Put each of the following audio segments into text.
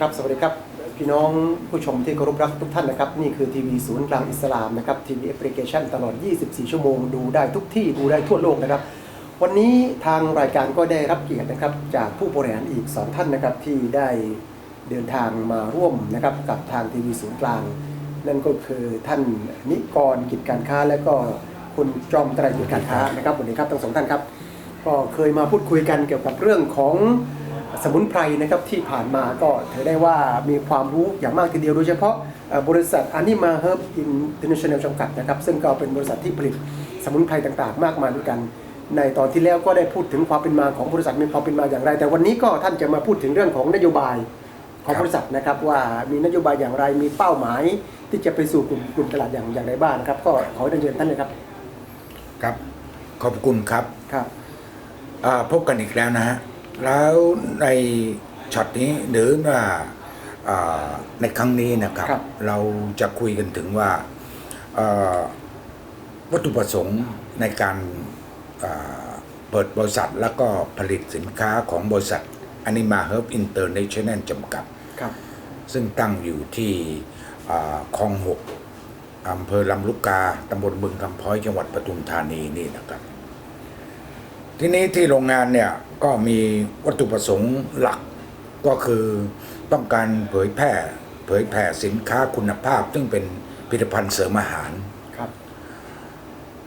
ครับสวัสดีครับพี่น้องผู้ชมที่เคารพรักทุกท่านนะครับ นี่คือทีวีศูนย์กลางอิสลามนะครับทีวีแอปพลิเคชันตลอด 24 ชั่วโมง ดูได้ทุกที่ดูได้ทั่วโลกนะครับ วันนี้ทางรายการก็ได้รับเกียรตินะครับ จากผู้บริหารอีก 2 ท่านนะครับ ที่ได้เดินทางมาร่วมนะครับกับทางทีวีศูนย์กลาง นั่นก็คือท่านนิกรกิจการค้า และก็คุณจอมไตรกิจการค้านะครับวันนี้ครับทั้งสองท่านครับ ก็เคยมาพูดคุยกันเกี่ยวกับเรื่องของ สมุนไพรนะครับที่ผ่านมาก็ถือได้ว่ามีความรู้อย่างมากทีเดียวโดยเฉพาะเอ่อบริษัทอานิมาเฮิร์บอินเตอร์เนชั่นแนลจำกัดนะครับ ซึ่งก็เป็นบริษัทที่ผลิตสมุนไพรต่างๆ มากมายด้วยกัน ในตอนที่แล้วก็ได้พูดถึงความเป็นมาของบริษัทมีความเป็นมาอย่างไร แต่วันนี้ก็ท่านจะมาพูดถึงเรื่องของนโยบายของบริษัทนะครับว่ามีนโยบายอย่างไรมีเป้าหมายที่จะไปสู่กลุ่มกลุ่มตลาดอย่างอย่างไรบ้างนะครับ ก็ขอเรียนเชิญท่านเลยครับครับ ขอบคุณครับครับอ่าพบกันอีกแล้วนะฮะ แล้วในช็อตนี้หรือว่าอ่าในครั้งนี้นะครับ ครับ เราจะคุยกันถึงว่าเอ่อวัตถุประสงค์ในการอ่าเปิดบริษัทแล้วก็ผลิตสินค้าของบริษัท Anima Herb International จำกัด ครับ ซึ่งตั้งอยู่ที่อ่าคลองหกอำเภอลำลูกกาตำบลบึงคำพ้อยจังหวัดปทุมธานีนี่นะครับ ทีนี้ที่โรงงานเนี่ยก็มีวัตถุประสงค์หลักก็คือต้องการเผยแพร่เผยแผ่สินค้าคุณภาพ ซึ่งเป็นผลิตภัณฑ์เสริมอาหารครับ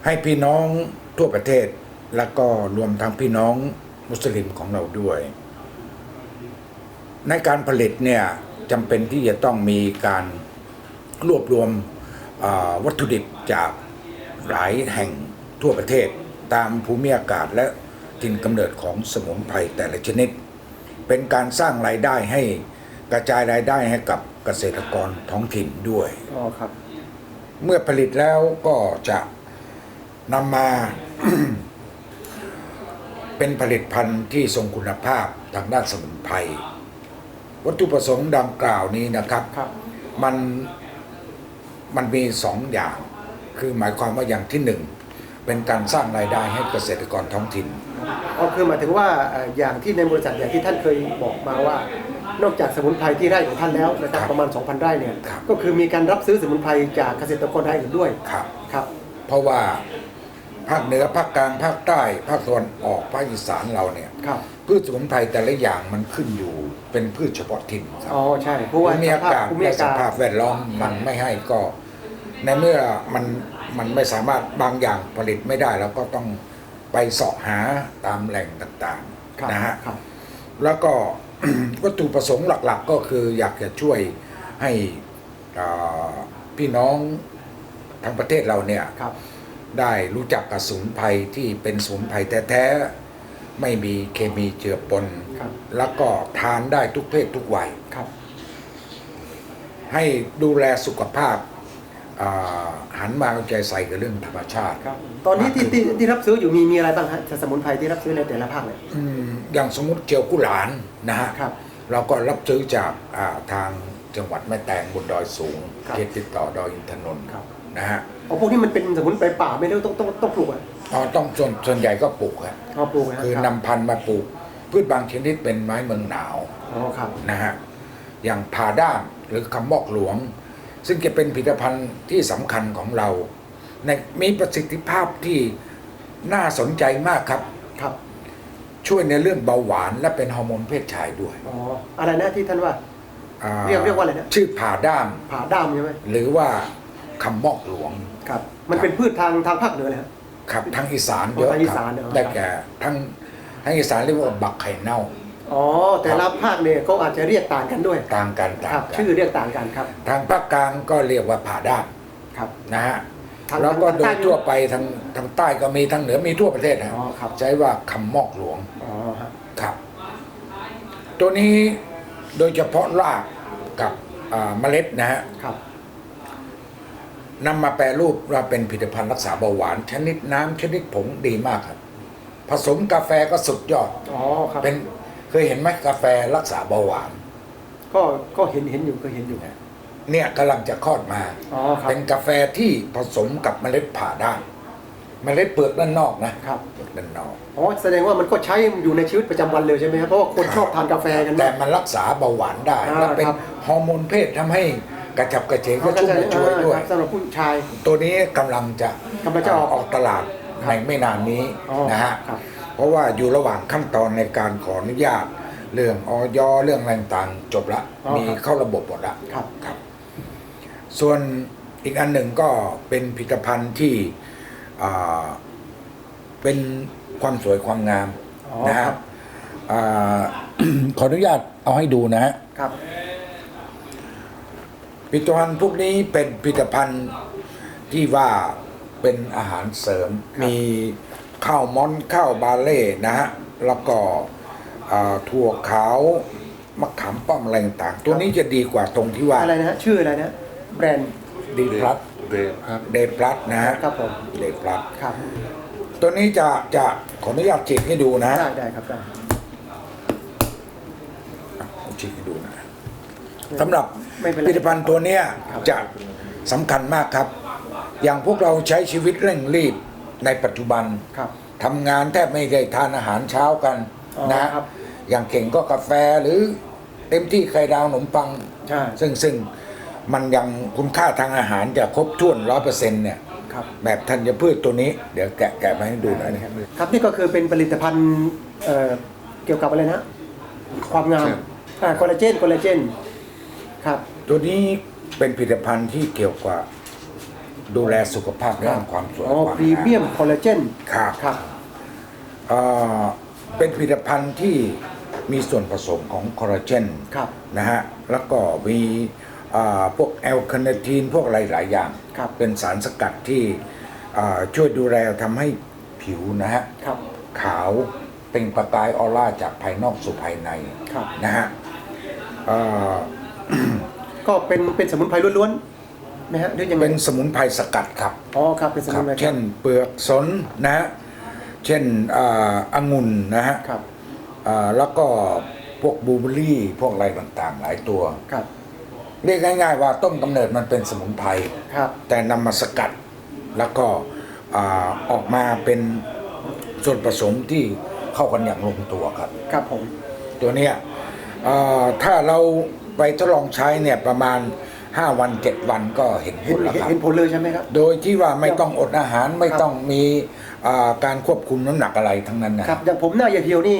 ให้พี่น้องทั่วประเทศแล้วก็รวมทั้งพี่น้องมุสลิมของเราด้วย ในการผลิตเนี่ยจำเป็นที่จะต้องมีการรวบรวมอ่าวัตถุดิบจากหลายแห่งทั่วประเทศ ตามภูมิอากาศและถิ่นกำเนิดของสมุนไพรแต่ละชนิด เป็นการสร้างรายได้ให้กระจายรายได้ให้กับเกษตรกรท้องถิ่นด้วย อ๋อครับ เมื่อผลิตแล้วก็จะนำมา เป็นผลิตภัณฑ์ที่ทรงคุณภาพทางด้านสมุนไพรวัตถุประสงค์ดังกล่าวนี้นะครับ ครับ มันมันมีสองอย่าง คือหมายความว่าอย่างที่หนึ่ง เป็นการสร้างรายได้ให้เกษตรกรท้องถิ่น ก็คือหมายถึงว่าเอ่ออย่างที่ในบริษัทอย่างที่ท่านเคยบอกมาว่า นอกจากสมุนไพรที่ไร่ของท่านแล้วนะครับครับประมาณ 2,000 ไร่เนี่ยครับก็คือมีการรับซื้อสมุนไพรจากเกษตรกรรายอื่นด้วยครับครับ เพราะว่าภาคเหนือภาคกลางภาคใต้ภาคตะวันออกภาคอีสานเราเนี่ยครับพืชสมุนไพรแต่ละอย่างมันขึ้นอยู่เป็นพืชเฉพาะถิ่นครับอ๋อใช่เพราะว่าภูมิอากาศภูมิและอาสกาศภาพแวดล้อมมันไม่ให้ก็ ในเมื่อมัน มันไม่สามารถบางอย่างผลิตไม่ได้แล้วก็ต้องไปเสาะหาตามแหล่งต่างครับๆนะฮะครับแล้วก็วัตถุประสงค์หลักๆ ก็คืออยากจะช่วยให้อ่าพี่น้องทั้งประเทศเราเนี่ยครับได้รู้จักกับสมุนไพรที่เป็นสมุนไพรแท้ๆ ไม่มีเคมีเจือปนครับแล้วก็ทานได้ทุกเพศทุกวัยครับให้ดูแลสุขภาพอ่า หันมาเอาใจใส่กับเรื่องธรรมชาติครับตอนนี้ที่ที่ที่รับซื้ออยู่มีมีอะไรบ้างฮะสมุนไพรที่รับซื้อในแต่ละภาคเนี่ยอืมอย่างสมมติเจียวกุหลานนะฮะครับเราก็รับซื้อจากอ่าทางจังหวัดแม่แตงบนดอยสูงครับเขตติดต่อดอยอินทนนท์ครับนะฮะอ๋อพวกนี้มันเป็นสมุนไพรป่าไม่ได้ต้องต้องต้องปลูกอะอ๋อต้องส่วนส่วนใหญ่ก็ปลูกครับอ๋อปลูกนะคือรับนำพันธุ์มาปลูก พืชบางชนิดเป็นไม้เมืองหนาวอ๋อครับนะฮะอย่างผ่าด้ามหรือคำบอกหลวง ซึ่งจะเป็นผลิตภัณฑ์ที่สำคัญของเราในมีประสิทธิภาพที่น่าสนใจมากครับ ครับ ช่วยในเรื่องเบาหวานและเป็นฮอร์โมนเพศชายด้วยอ๋ออะไรนะที่ท่านว่า อ่าเรียกเรียกว่าอะไรนะ ชื่อผ่าด้าม ผ่าด้ามใช่ไหมหรือว่าคำบอกหลวง ครับ มันเป็นพืชทางทางภาคเหนือเลยครับ ครับทางอีสานเยอะทางอีคสารันเหรอ ได้แก่ทั้งทางอีสานเรียกว่าบักไข่เน่า อ๋อแต่ละภาคเนี่ยเขาอาจจะเรียกต่างกันด้วยต่างกันต่าครังบกัชื่อนเรียกต่างกันครับ ทางภาคกลางก็เรียกว่าผ่าด้ามครับนะฮะทางแล้วก็ทางโดใต้ยทั่วไปทางทางใต้ก็มีทางเหนือมีทั่วประเทศนะอ๋อครับใช้ว่าคำมอกหลวงอ๋อฮะครับ ตัวนี้โดยเฉพาะรากกับอ่าเมล็ดนะฮะ ครับ นำมาแปรรูปว่าเป็นผลิตภัณฑ์รักษาเบาหวาน ชนิดน้ำชนิดผงดีมากครับ ผสมกาแฟก็สุดยอด อ๋อครับ เป็น เคยเห็นไหมกาแฟรักษาเบาหวาน ก็ก็เห็นเห็นอยู่เคยเห็นอยู่ เนี่ยกำลังจะคลอดมา อ๋อครับ เป็นกาแฟที่ผสมกับเมล็ดผ่าด้ามเมล็ดเปลือกด้านนอกนะครับ เปลือกด้านนอก อ๋อแสดงว่ามันก็ใช้อยู่ในชีวิตประจำวันเลยใช่ไหมครับเพราะว่าคนชอบทานกาแฟกันแต่มาก มันรักษาเบาหวานได้ อ่าและเป็นครับ ฮอร์โมนเพศทำให้กระฉับกระเฉงก็เขาชุ่มจะกระชวยด้วยครับสำหรับผู้ชาย ตัวนี้กำลังจะกำลังจะออกออกตลาดในไม่นานนี้อ๋อนะฮะ ครับ เพราะว่าอยู่ระหว่างขั้นตอนในการขออนุญาต เรื่องออยเรื่องอะไรต่างๆจบละอ๋อมีเข้าระบบหมดละ ครับ ครับ ส่วนอีกอันหนึ่งก็เป็นผลิตภัณฑ์ที่อ่าเป็นความสวยความงามอ๋อนะคฮะรับอ่า ขออนุญาตเอาให้ดูนะฮะครับ ผลิตภัณฑ์พวกนี้เป็นผลิตภัณฑ์ที่ว่าเป็นอาหารเสริม มี ข้าวม้อนข้าวบาเล่นะฮะแล้วก็อ่าถั่วขาวมะขามป้อมอะไรต่างๆตัวนี้จะดีกว่าตรงที่ว่าอะไรนะฮะชื่ออะไรนะแบรนด์ดีพลัสเดฟครับเดพลัสนะฮะครับผมเดพลัสครับ ตัวนี้จะจะขออนุญาตฉีกให้ดูนะได้ได้ครับได้ผมฉีกให้ดูนะสำหรับไม่เป็นไรผลิตภัณฑ์ตัวเนี้ยครับจะสำคัญมากครับ อย่างพวกเราใช้ชีวิตเร่งรีบ ในปัจจุบันครับทำงานแทบไม่ได้ทานอาหารเช้ากันอ๋อนะ ครับ อย่างเก่งก็กาแฟหรือเต็มที่ไข่ดาวขนมปัง ใช่ซึ่งซึ่งมันยังคุณค่าทางอาหารจะครบถ้วนร้อยเปอร์เซ็นต์เนี่ย ครับ แบบธัญพืชตัวนี้เดี๋ยวแกะแกะมาให้ดูหน่อยนะครับ ครับนี่ก็คือเป็นผลิตภัณฑ์เอ่อเกี่ยวกับอะไรนะ ความงามอ่าคอลลาเจนคอลลาเจนครับ ตัวนี้เป็นผลิตภัณฑ์ที่เกี่ยวกับ ดูแลสุขภาพด้านความสวยอ๋อความพรีเมียมคอลลาเจนครับครับ เอ่อเป็นผลิตภัณฑ์ที่มีส่วนผสมของคอลลาเจนครับ นะฮะ แล้วก็มีอ่าพวกแอลคาเนทีนพวกอะไรหลายอย่าง ครับ เป็นสารสกัดที่อ่าช่วยดูแลทำให้ผิวนะฮะ ครับ ขาวเป็นประกายออร่าจากภายนอกสู่ภายในครับ นะฮะเอ่อก็เป็นเป็นสมุนไพรล้วนๆ ไหมฮะหรือยังไงเป็นสมุนไพรสกัดครับอ๋อครับเป็นสคมุรันบไพรครับเช่นเปลือกสนนะฮะเช่นอ่าองุ่นนะฮะครับอ่าแล้วก็พวกบลูเบอร์รี่พวกอะไรต่างๆ หลายตัว ครับเรียกง่าย ๆ ว่าต้นกำเนิดมันเป็นสมุนไพร ครับ แต่นำมาสกัดแล้วก็อ่าออกมาเป็นส่วนผสมที่เข้ากันอย่างลงตัวครับ ครับผมตัวเนี้ยเอ่อถ้าเราไปทดลองใช้เนี่ยประมาณ 5วัน7วันก็เห็นผเห็นลแล้วเห็นครับ เห็นผลเลยใช่ไหมครับ โดยที่ว่าไม่ต้องอดอาหารไม่ครับ ต้องมีอ่าการควบคุมน้ำหนักอะไรทั้งนั้นนะครับอย่างผมหน้าเหี่ยวๆนี่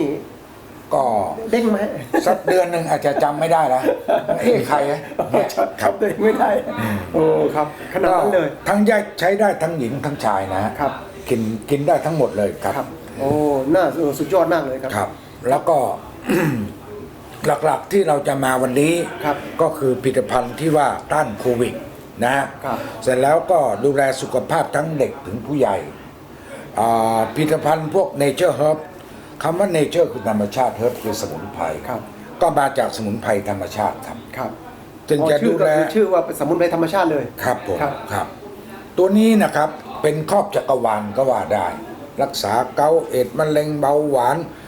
ก็เด้งไหมสักเดือนหนึ่งอาจจะจำไม่ได้แล้วเอ้ใครอะเนี่ยครับตัวเองไม่ได้โอ้ครับขนาดนั้นเลย ทั้งแยกใช้ได้ทั้งหญิงทั้งชายนะฮะครับ กินกินได้ทั้งหมดเลยครับ ครับ โอ้น่าเออสุดยอดมากเลยครับ ครับ แล้วก็ หลักๆที่เราจะมาวันนี้ครับก็คือผลิตภัณฑ์ที่ว่าต้านโควิดนะฮะครับ เสร็จแล้วก็ดูแลสุขภาพทั้งเด็กถึงผู้ใหญ่อ่าผลิตภัณฑ์พวกเนเจอร์เฮิร์บคำว่าเนเจอร์คือธรรมชาติเฮิร์บคือสมุนไพรครับ ก็มาจากสมุนไพรธรรมชาติครับครับจึงอ๋อจะชื่ดูอก็แลคือชื่อว่าเป็นสมุนไพรธรรมชาติเลยครับผมครับครับ ตัวนี้นะครับเป็นครอบจักรวาลก็ว่าได้ รักษาเกาต์เอดส์มะเร็งเบาหวานเอ่อ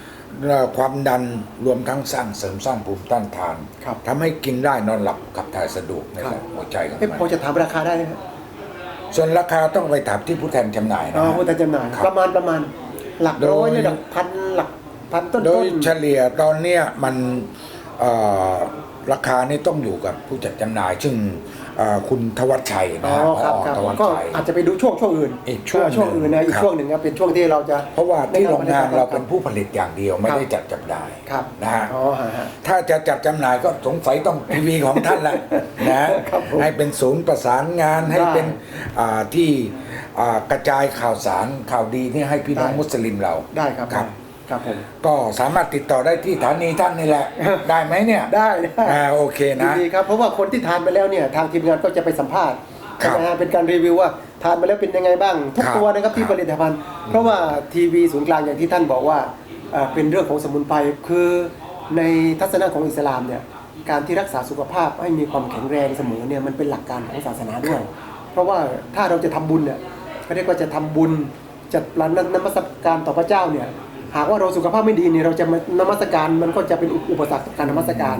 ความดันรวมทั้งสร้างเสริมสร้างภูมิต้านทานครับทำให้กินได้นอนหลับขับถ่ายสะดวกในครับ หัวใจของเอ๊ะมันพอจะถามราคาได้ไหมครับส่วนราคาต้องไปถามที่ผู้แทนจำหน่ายนะอ๋อฮะ ผู้แต่จำหน่ายครับประมาณประมาณ หลักร้อยโดยเนี่ยหลักพันหลักพันต้นโดต้ยนเฉลี่ยตอนเนี้ยมันเอ่อราคานี่ต้องอยู่กับผู้จัดจำหน่าย ซึ่งเอ่อ คุณทวัชชัยอ๋นะอฮะครับผอครับทวัชก็ชัย อาจจะไปดูช่วงช่วงอื่นอีกช่วงเช่วงอื่นนะอีกครับ ช่วงหนึ่งครับเป็นช่วงที่เราจะเพราะว่าที่โรงงานเราเป็นคบผู้ผลิตอย่างเดียวไม่ได้จัดจำหน่ายครับนะฮะอ๋อฮะฮะ ถ้าจะจัดจำหน่ายก็สงสัยต้องทีวีของท่านแหละนะฮะครับผมให้เป็นศูนย์ประสานงานให้ได้เป็นอ่าที่อ่ากระจายข่าวสารข่าวดีนี่ให้พี่น้องได้ มุสลิมเราได้ครับ ครับ ครับผม ก็สามารถติดต่อได้ที่สถานีท่านนี่แหละ ได้ไหมเนี่ยได้ได้อ่าโอเคยินนะ ดีครับ เพราะว่าคนที่ทานไปแล้วเนี่ยทางทีมงานก็จะไปสัมภาษณ์ครับนะฮะเป็นการรีวิวว่าทานไปแล้วเป็นยังไงบ้าง ทุกครับตัวนะครับที่ครับผลิตภัณฑ์ เพราะว่าทีวีศูนย์กลางอย่างที่ท่านบอกว่าเอ่อเป็นเรื่องของสมุนไพรคือในทัศนะของอิสลามเนี่ยการที่รักษาสุขภาพให้มีความแข็งแรงเสมอเนี่ยมันเป็นหลักการของศาสนาด้วย เพราะว่าถ้าเราจะทำบุญเนี่ยเขาเรียกว่าจะทำบุญจัดร้านนมัสการต่อพระเจ้าเนี่ย หากว่าเราสุขภาพไม่ดีเนี่ยเราจะมานมัสการมันก็จะเป็นอุปสรรคต่อการนมัสการ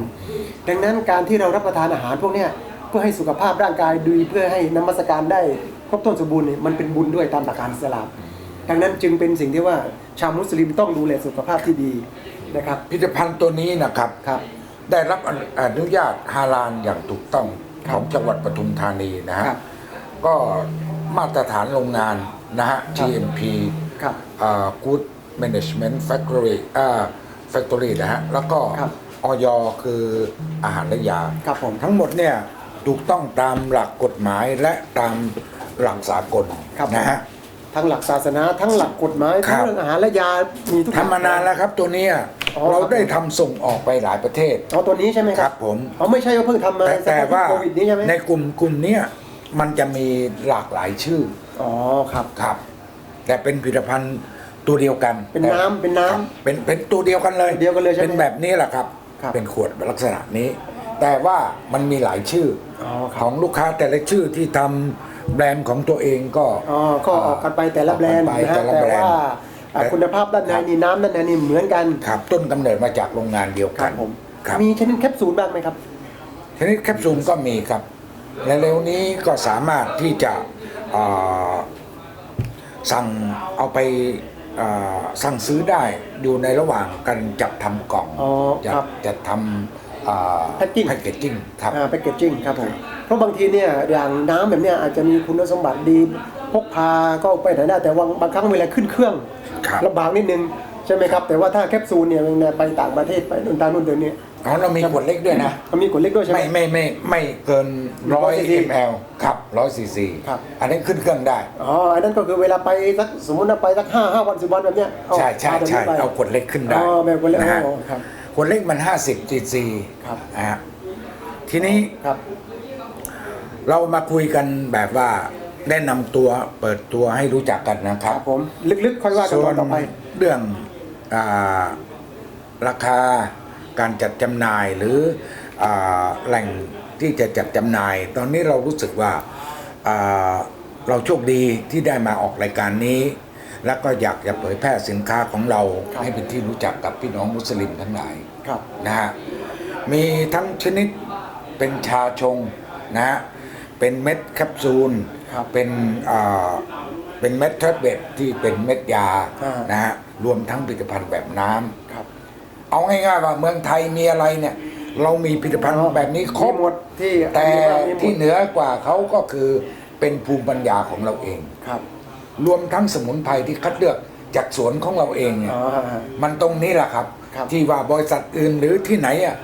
ดังนั้นการที่เรารับประทานอาหารพวกเนี้ยเพื่อให้สุขภาพร่างกายดีเพื่อให้นมัสการได้ครบถ้วนสมบูรณ์เนี่ยมันเป็นบุญด้วยตามหลักการอิสลามดังนั้นจึงเป็นสิ่งที่ว่าชาวมุสลิมต้องดูแลสุขภาพที่ดีนะครับผลิตภัณฑ์ตัวนี้นะครับครับ ได้รับอนุอนุญาตฮาลาลอย่างถูกต้องครัขบองจังหวัดปทุมธานีนะฮะครับก็มาตรฐานโรงงานนะฮะครับ GMP ครับอ่า Good Management Factory อ่า Factory นะฮะ แล้วก็ครับ ออยคืออาหารและยา ครับผม ทั้งหมดเนี่ยถูกต้องตามหลักกฎหมายและตามหลักสากลครับ นะฮะ ทั้งหลักศาสนา ทั้งหลักกฎหมายครัทั้งบ เรื่องอาหารและยา มีทุกอย่ง ทำมานานแล้วครับตัวเนี้ยอ๋อ เราได้ทำส่งออกไปหลายประเทศอ๋อตัวนี้ใช่ไหมคครัรับบผม เขาไม่ใช่ว่าเพิ่งทำมาแต่แต่ว่าโควิดนี้ใช่ไหมในกลุ่มกลุ่มเนี้ยมันจะมีหลากหลายชื่อ อ๋อ ครับ ครับ แต่เป็นผลิตภัณฑ์ ตัวเดียวกันเป็นน้ำเป็นน้ำครับเป็นเป็นตัวเดียวกันเลยเดียวกันเลยใช่ไหมเป็นแบบนี้แหละครับ ครับเป็นขวดลักษณะนี้ แต่ว่ามันมีหลายชื่ออ๋อคขรัอบงลูกค้าแต่ละชื่อที่ทำแบรนด์ของตัวเองก็ อ๋อก็ออกกันไปแต่ละแบรนด์ออกนะกัฮะไปแต่ละแต่แบรนว่าด์อะคุณภาพด้านในนี่น้ำด้านในนี่เหมือนกันครับต้นกำเนิดมาจากโรงงานเดียวคกัรันบผมครับ มีชนิดแคปซูลบ้างไหมครับชนิดแคปซูลก็มีครับ และเร็วนี้ก็สามารถที่จะเอ่อสั่งเอาไปเอ่อ สั่งซื้อได้อยู่ในระหว่างการจัดทำกล่องอ๋อจัดครับจัดทำเอ่อ Packing แพ็กเกจจิ้งครับอ่าแพคเกจจิ้งครับผมเพราะบางทีเนี่ยอย่างน้ำแบบเนี้ยอาจจะมีคุณสมบัติดีพกพาก็ไปไหนได้แต่ว่าบางครั้งเวลาขึ้นเครื่องครับ ลำบากนิดนึงใช่ไหมครับ แต่ว่าถ้าแคปซูลเนี่ยเวลาไปต่างประเทศไปนู่นตางนู่นเดินเนี่ย อ๋อเรามีขวดเล็กด้วยนะมันมีขวดเล็กด้วยใช่ไหมไม่ไม่ไม่ไม่เกินร้อย100 cc ml ครับร้อยซีซีครับ อันนี้ขึ้นเครื่องได้ อ๋อ อันนั้นก็คือเวลาไปสักสมมติว่าไปสักห้าห้าวันสิบวันแบบเนี้ยเอาใช่ใช่พาแบบใช่นี้ไปเอาขวดเล็กขึ้นได้อ๋อแบบขวดเล็กนะฮะอ๋อครับขวดเล็กมัน50ซีซีครับนะฮะทีนี้ครับ เรามาคุยกันแบบว่าแนะนำตัวเปิดตัวให้รู้จักกันนะคครัรับบผมลึกๆค่อยว่ากันส่วตอนนต่อไปเรื่องอาราคา การจัดจำหน่ายหรืออาแหล่งที่จะจัดจำหน่าย ตอนนี้เรารู้สึกว่าอ่าเราโชคดีที่ได้มาออกรายการนี้ แล้วก็อยากจะเผยแพร่สินค้าของเราครับให้เป็นที่รู้จักกับพี่น้องมุสลิมทั้งหลายครับนะฮะมีทั้งชนิดเป็นชาชงนะฮะเป็นเม็ดแคปซูลครับเป็นอ่าเป็นเม็ดแท็บเล็ตที่เป็นเม็ดยาอ่านนะฮะรวมทั้งผลิตภัณฑ์แบบน้ำครับ เอาง่ายๆว่าเมืองไทยมีอะไรเนี่ย เรามีผลิตภัณฑ์แบบนี้ครบมีหมดที่แต่มีหมดที่เหนือกว่าเขาก็คือเป็นภูมิปัญญาของเราเองครับ รวมทั้งสมุนไพรที่คัดเลือกจากสวนของเราเองเนี่ยอ๋อฮะฮะมันตรงนี้แหละครับครับ ที่ว่าบริษัทอื่นหรือที่ไหนอะ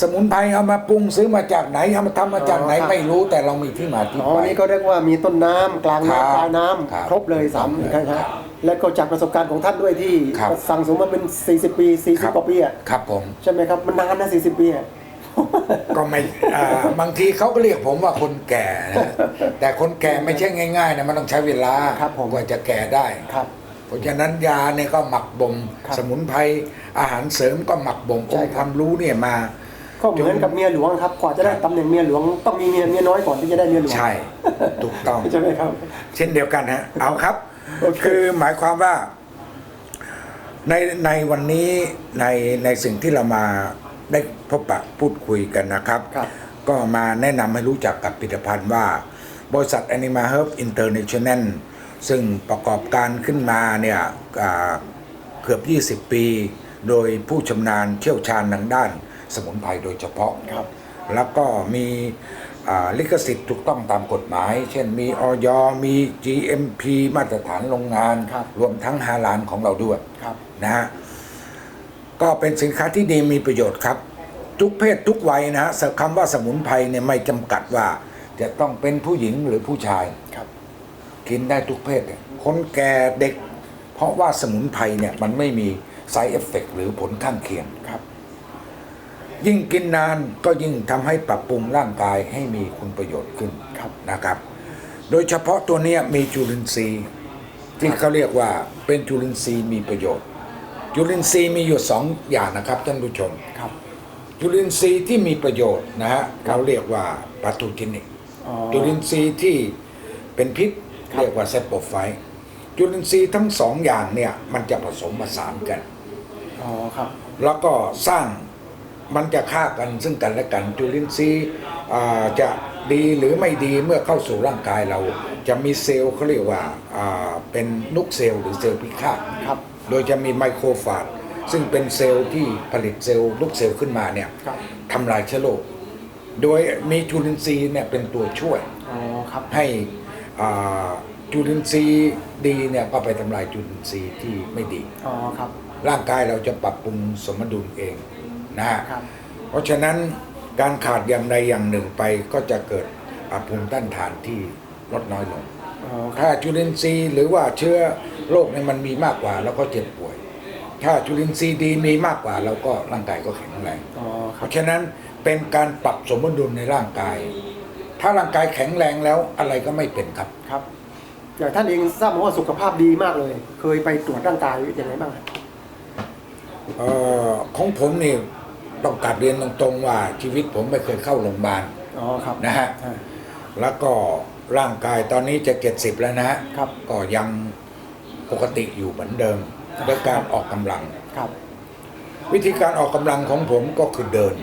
สมุนไพรเอามาปรุงซื้อมาจากไหนเอามาทำมาจากไหนอ๋อครับไม่รู้แต่เรามีที่มาที่อ๋อไปนี่ก็เรียกว่ามีต้นน้ำกลางครับน้ำปลายน้ครับำครบเลยสามครับนะฮะ และก็จากประสบการณ์ของท่านด้วยที่ครับ สั่งสมมาเป็น 40 ปีครับ40กว่าปีอะครับผม ใช่ไหมครับ มันนานนะ40 ปีอะก็ไม่อ่าบางทีเขาก็เรียกผมว่าคนแก่นะแต่คนแก่ไม่ใช่ง่ายๆนะมันต้องใช้เวลาครับผม กว่าจะแก่ได้ ครับ เพราะฉะนั้นยาเนี่ยก็หมักบ่มครับสมุนไพรอาหารเสริมก็หมักบ่มใช่องค์คครับ วามรู้เนี่ยมา ก็เหมือนกับเมียหลวงครับกว่าจะได้ตำแหน่งเมียหลวงต้องมีเมียเมียน้อยก่อนที่จะได้เมียหลวงใช่ถูกต้อง ใช่ไหมครับ เช่นเดียวกันฮะ เอาครับโอเคคือหมายความว่าในในวันนี้ในในสิ่งที่เรามาได้พบปะพูดคุยกันนะครับครับ ก็มาแนะนำให้รู้จักกับผลิตภัณฑ์ว่า บริษัท Anima Herb International ซึ่งประกอบการขึ้นมาเนี่ยอ่าเกือบ 20 ปี โดยผู้ชำนาญเชี่ยวชาญทางด้านสมุนไพรโดยเฉพาะครับ แล้วก็มีอ่า ลิขสิทธิ์ถูกต้องตามกฎหมาย เช่นมีออยมี GMP มาตรฐานโรงงานครับรวมทั้งฮาลานของเราด้วยครับนะฮะก็เป็นสินค้าที่ดีมีประโยชน์ครับ ทุกเพศทุกวัยนะฮะคำว่าสมุนไพรเนี่ยไม่จำกัดว่า จะต้องเป็นผู้หญิงหรือผู้ชายครับกินได้ทุกเพศเนี่ยคนแก่เด็ก เพราะว่าสมุนไพรเนี่ยมันไม่มี side effect หรือผลข้างเคียงครับ ยิ่งกินนานก็ยิ่งทำให้ปรับปรุงร่างกายให้มีคุณประโยชน์ขึ้นครับนะครับ โดยเฉพาะตัวเนี้ยมีจุลินทรีย์ที่เขาเรียกว่าเป็นจุลินทรีย์มีประโยชน์ จุลินทรีย์มีอยู่สองอย่างนะครับท่านผู้ชมครับ จุลินทรีย์ที่มีประโยชน์นะฮะเราเรียกว่าปาตูจินิกอ๋อจุลินทรีย์ที่เป็นพิษครับเรียกว่าไซโปไฟต์จุลินทรีย์ทั้งสองอย่างเนี่ยมันจะผสมผสานกันอ๋อครับ แล้วก็สร้าง มันจะฆ่ากันซึ่งกันและกันจุลินทรีย์อ่าจะดีหรือไม่ดีเมื่อเข้าสู่ร่างกายเรา จะมีเซลล์เขาเรียกว่าอ่าเป็นนุกเซลล์หรือเซลล์พิฆาตครับโดยจะมีไมโครฟาจซึ่งเป็นเซลล์ที่ผลิตเซลล์ลูกเซลล์ขึ้นมาเนี่ยครับทำลายเชื้อโรคโดยมีจุลินทรีย์เนี่ยเป็นตัวช่วยอ๋อครับให้อ่าจุลินทรีย์ดีเนี่ยก็ไปทำลายจุลินทรีย์ที่ไม่ดีอ๋อครับร่างกายเราจะปรับปรุงสมดุลเอง นะฮะครับเพราะฉะนั้นการขาดอย่างใดอย่างหนึ่งไปก็จะเกิดอ่าภูมิต้านทานที่ลดน้อยลงอ๋อครับถ้าจุลินทรีย์หรือว่าเชื้อโรคเนี่ยมันมีมากกว่าเราก็เจ็บป่วย ถ้าจุลินทรีย์ดีมีมากกว่าเราก็ร่างกายก็แข็งแรงอ๋อคเพรับราะฉะนั้นเป็นการปรับสมดุลในร่างกาย ถ้าร่างกายแข็งแรงแล้วอะไรก็ไม่เป็นครับครับอย่างท่านเองทราบมาว่าสุขภาพดีมากเลย เคยไปตรวจร่างกายยังไงบ้างครับเอ่อของผมนี่ ต้องกลับเรียนตรงๆว่าชีวิตผมไม่เคยเข้าโรงพยาบาลอ๋อครับนะฮะอ่าแล้วก็ร่างกายตอนนี้จะเจ็ดสิบแล้วนะฮะ ครับก็ยังปกติอยู่เหมือนเดิมด้วยการออกกำลัง ครับวิธีการออกกำลังของผมก็คือเดิน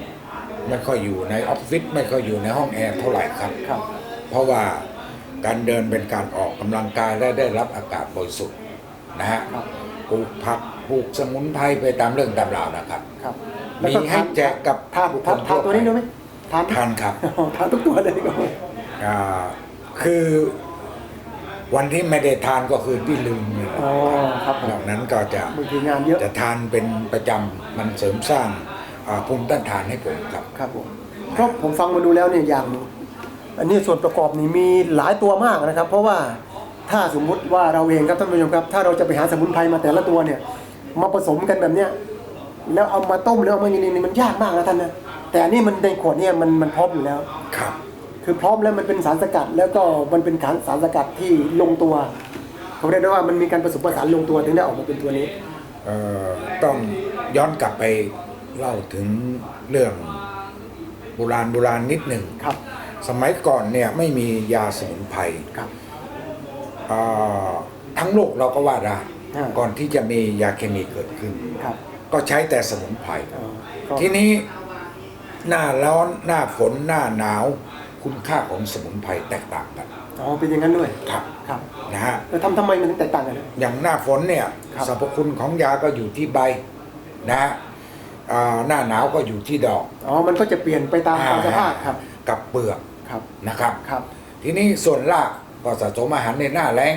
ไม่ค่อยอยู่ในออฟฟิศไม่ค่อยอยู่ในห้องแอร์เท่าไหร่ครับ ครับ เพราะว่าการเดินเป็นการออกกำลังกายและได้รับอากาศบริสุทธิ์นะฮะครับ ปลูกผักปลูกสมุนไพรไปตามเรื่องตามราวนะครับ ครับ มีให้แจกกับทานบุคคทานลทานตัวนี้ด้วยไหมทานทานครับ อ๋อทานทุกตัวเลยก็อ่าคือวันที่ไม่ได้ทานก็คือที่ลืมนี่แหละอ๋อครับผมนอกนั้นก็จะบางทีงานเยอะจะทานเป็นประจำมันเสริมสร้างอ่าภูมิต้านทานให้ผมครับ ครับผมเพราะผมฟังมาดูแล้วเนี่ยอย่างอันนี้ส่วนประกอบนี่มีหลายตัวมากนะครับ เพราะว่าถ้าสมมุติว่าเราเองครับท่านผู้ชมครับ ถ้าเราจะไปหาสมุนไพรมาแต่ละตัวเนี่ยมาผสมกันแบบเนี้ย แล้วเอามาต้มแล้วเอามาอย่างนี้มันยากมากนะท่านนะแต่อันนี้มันในขวดเนี่ยมันมันพร้อมอยู่แล้วครับ คือพร้อมแล้วมันเป็นสารสกัด แล้วก็มันเป็นสารสกัดที่ลงตัวเขาเรียกได้ว่ามันมีการผสมผสานลงตัวถึงได้ออกมาเป็นตัวนี้เอ่อต้องย้อนกลับไปเล่าถึงเรื่องโบราณโบราณนิดหนึ่งครับ สมัยก่อนเนี่ยไม่มียาสมุนไพรครับเอ่อทั้งโลกเราก็ว่าได้อ่าก่อนที่จะมียาเคมีเกิดขึ้นครับ ก็ใช้แต่สมุนไพรอ๋อก็ทีนี้หน้าร้อนหน้าฝนหน้าหนาว คุณค่าของสมุนไพรแตกต่างกันอ๋อเป็นอย่างนั้นด้วยครับครับนะฮะแล้วทำทำไมมันถึงแตกต่างกันนะอย่างหน้าฝนเนี่ยครับสรรพคุณของยาก็อยู่ที่ใบนะฮะอ่าหน้าหนาวก็อยู่ที่ดอกอ๋อมันก็จะเปลี่ยนไปตามตามสภาพครับ กับเปลือกครับนะครับครับ ทีนี้ส่วนรากก็สะสมอาหารในหน้าแรง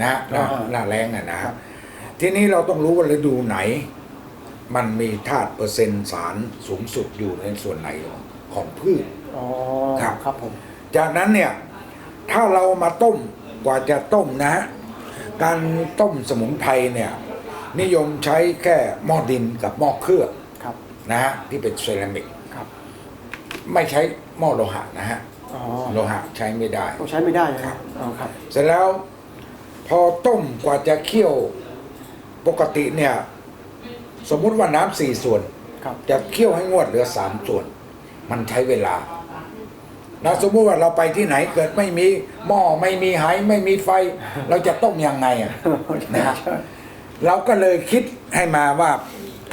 นะฮะหน้าอ่าหน้าแรงอะนะครัฮะบทีนี้เราต้องรู้ว่าฤดูไหน มันมีธาตุเปอร์เซ็นต์สารสูงสุดอยู่ในส่วนไหนของพืช อ๋อครับ ครับผม จากนั้นเนี่ย ถ้าเรามาต้มกว่าจะต้มนะฮะการต้มสมุนไพรเนี่ย นิยมใช้แค่หม้อดินกับหม้อเคลือบครับ นะฮะที่เป็นเซรามิกครับ ไม่ใช้หม้อโลหะนะฮะอ๋อโลหะใช้ไม่ได้ต้องใช้ไม่ได้นะครับ อ๋อครับ เสร็จแล้วพอต้มกว่าจะเคี่ยวปกติเนี่ย สมมุติว่าน้ำสี่ส่วนครับ จะเคี่ยวให้งวดเหลือสามส่วน มันใช้เวลาแล้วสมมุติว่าเราไปที่ไหนเกิดไม่มีหม้อไม่มีไหไม่มีไฟ เราจะต้มยังไงอะนะฮะเราก็เลยคิดให้มาว่า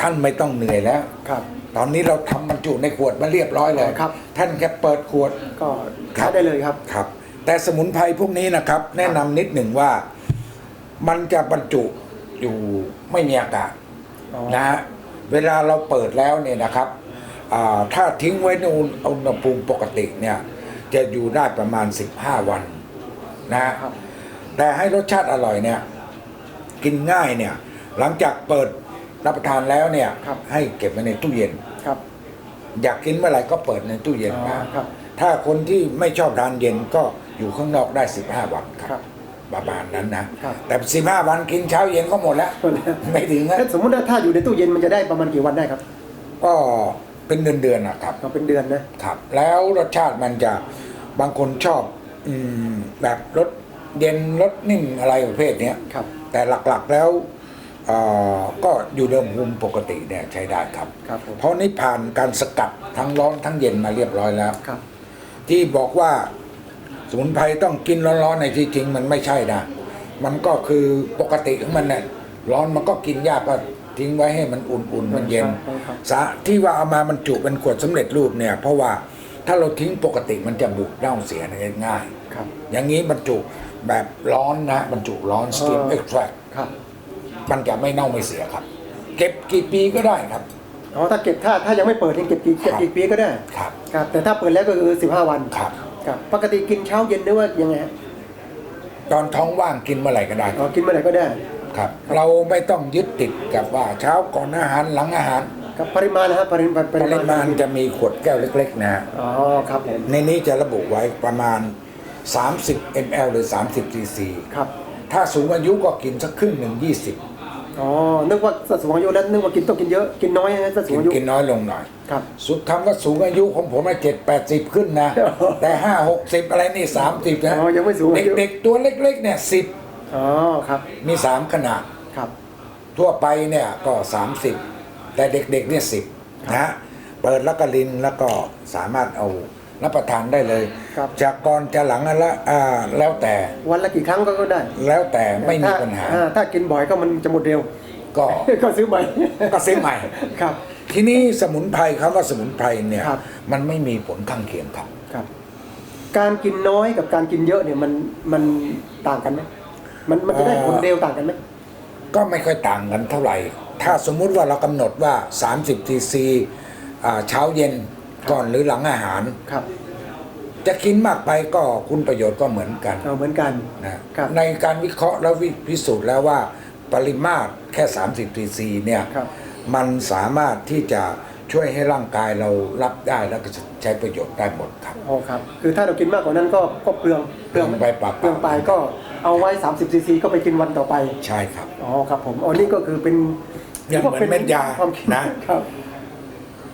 ท่านไม่ต้องเหนื่อยแล้วครับ ตอนนี้เราทำบรรจุในขวดมาเรียบร้อยเลยครับ ท่านแค่เปิดขวดก็ครัใช้บได้เลยครับครับ แต่สมุนไพรพวกนี้นะครับ แนะนำนิดหนึ่งว่า มันจะบรรจุอยู่ไม่มีอากาศอ๋อ นะฮะเวลาเราเปิดแล้วเนี่ยนะครับอ่าถ้าทิ้งไว้ในอุณหภูมิปกติเนี่ยจะอยู่ได้ประมาณ 15 วันนะฮะครับแต่ให้รสชาติอร่อยเนี่ยกินง่ายเนี่ยหลังจากเปิดรับประทานแล้วเนี่ยครับให้เก็บไว้ในตู้เย็นครับ อยากกินเมื่อไหร่ก็เปิดในตู้เย็นอ๋อนะครับ ถ้าคนที่ไม่ชอบทานเย็นก็อยู่ข้างนอกได้ 15 วันคครัรับบ ประมาณนั้นนะครับแต่15วันกินเช้าเย็นก็หมดแล้วหมดแล้วไม่ถึงนะแล้วสมมติว่าถ้าอยู่ในตู้เย็นมันจะได้ประมาณกี่วันได้ครับ ก็เป็นเดือนๆนะครับก็เป็นเดือนนะครับ แล้วรสชาติมันจะบางคนชอบอมแบบรสเย็นรสนิ่มอะไรประเภทเนี้ยครับ แต่หลักๆแล้วเอ่อก็อยู่ในอุณหภูมิปกติเนี่ยใช้ได้ครับครับผมเพราะนี่ผ่านการสกัดทั้งร้อนทั้งเย็นมาเรียบร้อยแล้วครับที่บอกว่า สมุนไพรต้องกินร้อนๆในที่จริงมันไม่ใช่นะ มันก็คือปกติของมันเนี่ยร้อนมันก็กินยากก็ทิ้งไว้ให้มันอุ่นๆมันเย็นใช่ครับสาที่ว่าเอามามันจุเป็นขวดสำเร็จรูปเนี่ย เพราะว่าถ้าเราทิ้งปกติมันจะบุกเน่าเสียง่ายครับๆอย่างนี้บรรจุแบบร้อนนะบรรจุร้อนสตีมอ๋อเอ็กซ์แทรครับมันจะไม่เน่าไม่เสียครับ เก็บกี่ปีก็ได้ครับอ๋อถ้าเก็บถ้าถ้ายังไม่เปิดยังเก็บกี่เก็บกี่ปีก็ได้ครับครับ แต่ถ้าเปิดแล้วก็คือ 15 วันครับ ครับปกติกินเช้าเย็นหรือว่ายังไงฮะตอนท้องว่างกินเมื่อไหร่ก็ได้อ๋อกินเมื่อไหร่ก็ได้ ครับ เราไม่ต้องยึดติดกับว่าเช้าก่อนอาหารหลังอาหาร ครับปริมาณนะฮะปริมาณปริมาณจะมีขวดแก้วเล็ก ๆ นะฮะอ๋อครับผมในนี้จะระบุไว้ประมาณ 30 ml หรือ 30 cc ครับ ถ้าสูงอายุก็กินสักครึ่งหนึ่ง20 อ๋อ นึกว่าสัดสูงอายุแล้วนึกว่ากินต้องกินเยอะ กินน้อยนะสัดสูกิงนอายุ กินน้อยลงหน่อยครับ สุดคำว่าสูงอายุของผมเจ็ดแปดสิบขึ้นนะ แต่ห้าหกสิบอะไรนี่สามสิบนะอ๋อยังไม่สูงอายุ เด็กๆตัวเล็กๆเนี่ยสิบอ๋อ ครับ มีสามขนาด ครับ ทั่วไปเนี่ยก็ 30 แต่เด็กๆเนี่ยสิบนะฮะเปิดแล้วก็ลินแล้วก็สามารถเอา รับประทานได้เลยครับ จากก่อนจะหลังอะละอ่าแล้วแต่วันละกี่ครั้งก็ก็ได้แล้วแต่ไม่มีถ้ปัญหา อ่ถ้ากินบ่อยก็มันจะหมดเร็ว ก็ ก็ซื้อใหม่ก็ซื้อใหม่ ครับ ทีนี้สมุนไพรคำว่าสมุนไพรเนี่ยครับ มันไม่มีผลข้างเคียงครับ ครับ การกินน้อยกับการกินเยอะเนี่ยมันมันต่างกันไหมมันมันจะได้ผลเร็วต่างกันไหม ก็ไม่ค่อยต่างกันเท่าไหร่ ถ้าสมมุติว่าเรากำหนดว่า 30 cc อ่าเช้าเย็น ก่อนหรือหลังอาหาร ครับ จะกินมากไปก็คุณประโยชน์ก็เหมือนกันเอาเหมือนกัน นะครับ ในการวิเคราะห์แล้ววิพิสูจน์แล้วว่าปริมาตรแค่ 30 cc เนี่ย ครับ มันสามารถที่จะช่วยให้ร่างกายเรารับได้แล้วก็ใช้ประโยชน์ได้หมดครับ อ๋อครับ คือถ้าเรากินมากกว่านั้นก็ก็เปลืองเปลืองไปเปล่าๆ เปลืองไปก็เอาไว้ 30ซีซีก็ไปกินวันต่อไป ใช่ครับ อ๋อครับผมอ๋อนี่ก็คือเป็นอย่างเหมือนเม็ดยาความคิดนะครับ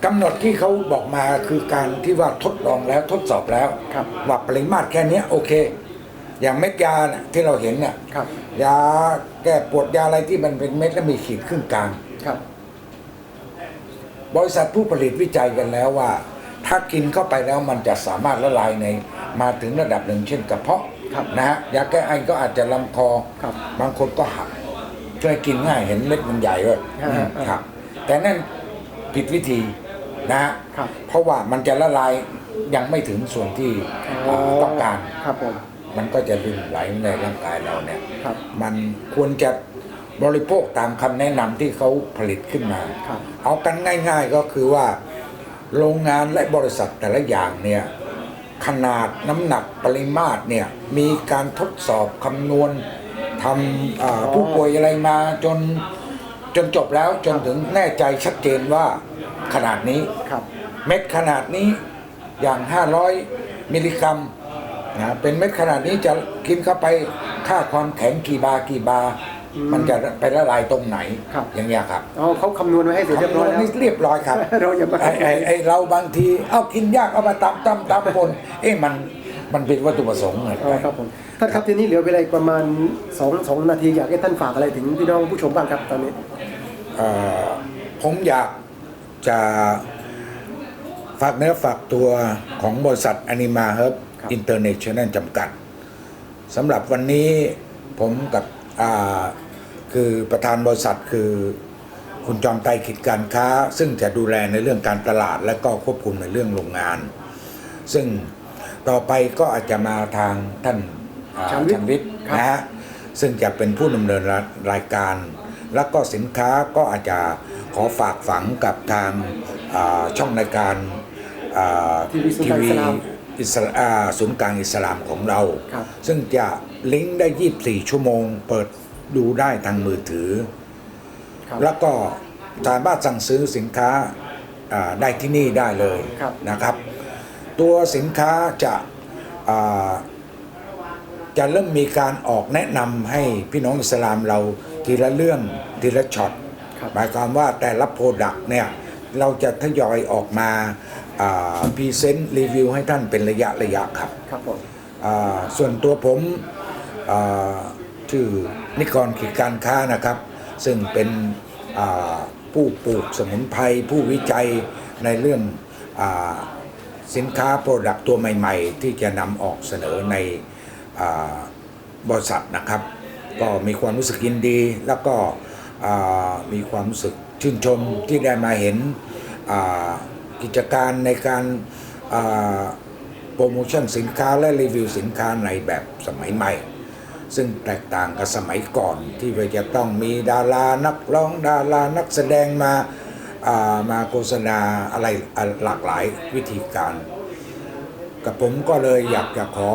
กำหนดที่เขาบอกมาคือการที่ว่าทดลองแล้วทดสอบแล้วครับว่าปริมาตรแค่เนี้ยโอเค อย่างเม็ดยาน่ะที่เราเห็นน่ะครับ ยาแก้ปวดยาอะไรที่มันเป็นเม็ดแล้วมีขีดครึ่งกลาง ครับ บริษัทผู้ผลิตวิจัยกันแล้วว่า ถ้ากินเข้าไปแล้วมันจะสามารถละลายใน มาถึงระดับหนึ่งเช่นกระเพาะครับนะฮะยาแก้ไอก็อาจจะลำคอครับบางคนก็หักช่วยกินง่ายเห็นเม็ดมันใหญ่ด้วยอ่าอืมอ่าครับ แต่นั่นผิดวิธี นะฮะครับเพราะว่ามันจะละลายยังไม่ถึงส่วนที่อ่าต้องการ ครับผม มันก็จะลื่นไหลในร่างกายเราเนี่ย ครับมันควรจะบริโภคตามคำแนะนำที่เขาผลิตขึ้นมา ครับ เอากันง่าย ๆก็คือว่า โรงงานและบริษัทแต่ละอย่างเนี่ยขนาดน้ำหนักปริมาตรเนี่ยมีการทดสอบคำนวณทำอ่าผู้ป่วยอะไรมาจน จนจบแล้วจนถึงแน่ใจชัดเจนว่าขนาดนี้ครับ เม็ดขนาดนี้อย่าง 500 มิลลิกรัมนะเป็นเม็ดขนาดนี้จะกินเข้าไปค่าความแข็งกี่บาร์กี่บาร์มันจะไปละลายตรงไหนครับอย่างเงี้ยครับอ๋อเขาคำนวณไว้ให้เสร็จเรียบคำนร้อวยณแล้วนี่เรียบร้อยครับเราอย่ามาไอ้ไอ้ไอ้เราบางที เอากินยากเอามาตำตำตำปนเอ๊ะมัน มันเป็นวัตถุประสงค์เหมือนอ๋อกันครับผมท่านครับทีนี้เหลือเวลาอีกประมาณ2 2นาทีอยากให้ท่านฝากอะไรถึงพี่น้องผู้ชมบ้างครับตอนนี้ เอ่อผมอยากจะฝากเนื้อฝากตัวของบริษัทอนิมาเฮิร์บครับ อินเตอร์เนชั่นแนลจำกัดสำหรับวันนี้ผมกับอ่าคือประธานบริษัทคือคุณจอมไตรขิดการค้า ซึ่งจะดูแลในเรื่องการตลาดและก็ควบคุมในเรื่องโรงงาน ซึ่ง ต่อไปก็อาจจะมาทางท่านอ่าชันวิทย์ชันวิทย์ครับนะฮะซึ่งจะเป็นผู้ดำเนินรายการ แล้วก็สินค้าก็อาจจะขอฝากฝังกับทางอ่าช่องรายการอ่าทีวีศูนย์กลางอิสลามอิสลาอ่าศูนย์กลางอิสลามของเราครับซึ่งจะลิงก์ได้ 24 ชั่วโมง เปิดดูได้ทางมือถือครับแล้วก็สามารถสั่งซื้อสินค้าอ่าได้ที่นี่ได้เลยครับนะครับ ตัวสินค้าจะอ่าจะเริ่มมีการออกแนะนำให้พี่น้องอิสลามเราทีละเรื่องทีละช็อตครับหมายความว่าแต่ละโปรดักต์เนี่ยเราจะทยอยออกมาพรีเซนต์รีวิวให้ท่านเป็นระยะระยะครับครับผมอ่าส่วนตัวผมอ่าชื่อนิกรขีดการค้านะครับ ซึ่งเป็นอ่าผู้ปลูกสมุนไพรผู้วิจัยในเรื่องอา สินค้าโปรดักต์ตัวใหม่ ๆ ที่จะนำออกเสนอในอบริษัทนะครับ ก็มีความรู้สึกยินดี แล้วก็มีความรู้สึกชื่นชมที่ได้มาเห็นกิจการในการโปรโมชั่นสินค้าและรีวิวสินค้าในแบบสมัยใหม่ ซึ่งแตกต่างกับสมัยก่อนที่ว่าจะต้องมีดารานักร้องดารานักแสดงมา มาโฆษณาอะไระหลากหลายวิธีการ กับผมก็เลยอยากจะขอ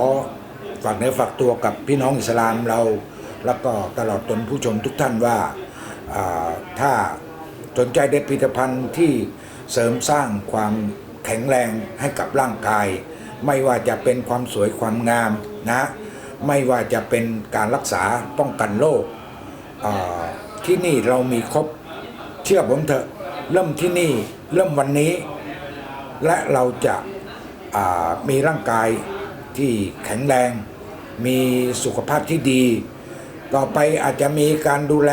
ฝากเนื้อฝากตัวกับพี่น้องอิสลามเรา แล้วก็ตลอดตนผู้ชมทุกท่านว่าาถ้าสนใจในผลิตภัณฑ์ที่เสริมสร้างความแข็งแรงให้กับร่างกาย ไม่ว่าจะเป็นความสวยความงามนะ ไม่ว่าจะเป็นการรักษาป้องกันโรคที่นี่เรามีครบเชื่อผมเถอะ เริ่มที่นี่เริ่มวันนี้ และเราจะามีร่างกายที่แข็งแรง มีสุขภาพที่ดี ต่อไปอาจจะมีการดูแล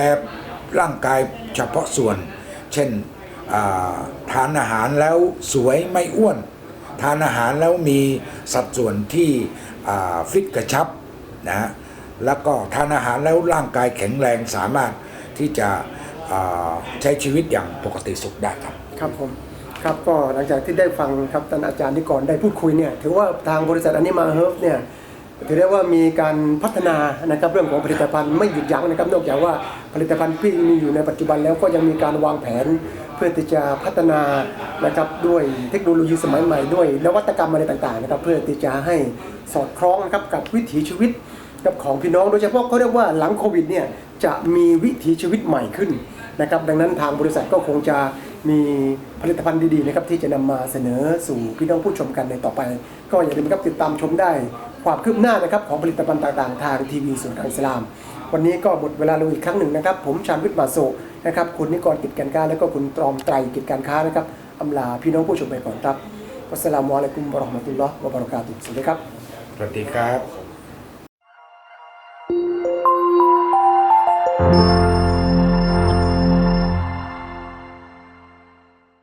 ร่างกายเฉพาะส่วน เช่นาทานอาหารแล้วสวยไม่อ้วน ทานอาหารแล้วมีสัดส่วนที่ฟิตกระชับนะแล้วก็ทานอาหารแล้วร่างกายแข็งแรงสามารถที่จะ ใช้ชีวิตอย่างปกติสุขได้ครับ ครับผมครับก็หลังจากที่ได้ฟังครับท่านอาจารย์ที่ก่อนได้พูดคุยเนี่ยถือว่าทางบริษัทอนิมาเฮิร์ฟเนี่ยถือได้ว่ามีการพัฒนานะครับเรื่องของผลิตภัณฑ์ไม่หยุดยั้งนะครับนอกจากว่าผลิตภัณฑ์ที่มีอยู่ในปัจจุบันแล้วก็ยังมีการวางแผน เพื่อที่จะพัฒนานะครับด้วยเทคโนโลยีสมัยใหม่ด้วยนวัตกรรมอะไรต่างๆนะครับเพื่อที่จะให้สอดคล้องนะครับกับวิถีชีวิตกับของพี่น้องโดยเฉพาะเขาเรียกว่าหลังโควิดเนี่ยจะมีวิถีชีวิตใหม่ขึ้น นะครับดังนั้นทางบริษัทก็คงจะมีผลิตภัณฑ์ดีๆนะครับที่จะนำมาเสนอสู่พี่น้องผู้ชมกันในต่อไป ก็อย่าลืมครับติดตามชมได้ความคืบหน้านะครับของผลิตภัณฑ์ต่างๆ ทางทีวีศูนย์กางอิสลาม วันนี้ก็หมดเวลาลงอีกครั้งหนึ่งนะครับ ผมชาญวิทย์มาโซนะครับคุณนิกรกิจการค้า และก็คุณตรอมไตรกิจการค้านะครับอำลาพี่น้องผู้ชมไปก่อนครับวัสสลามุอะลัยกุมวะเราะห์มะตุลลอฮ์วะบะเราะกาตุฮ์สวัสดีครับสวัสดีครับ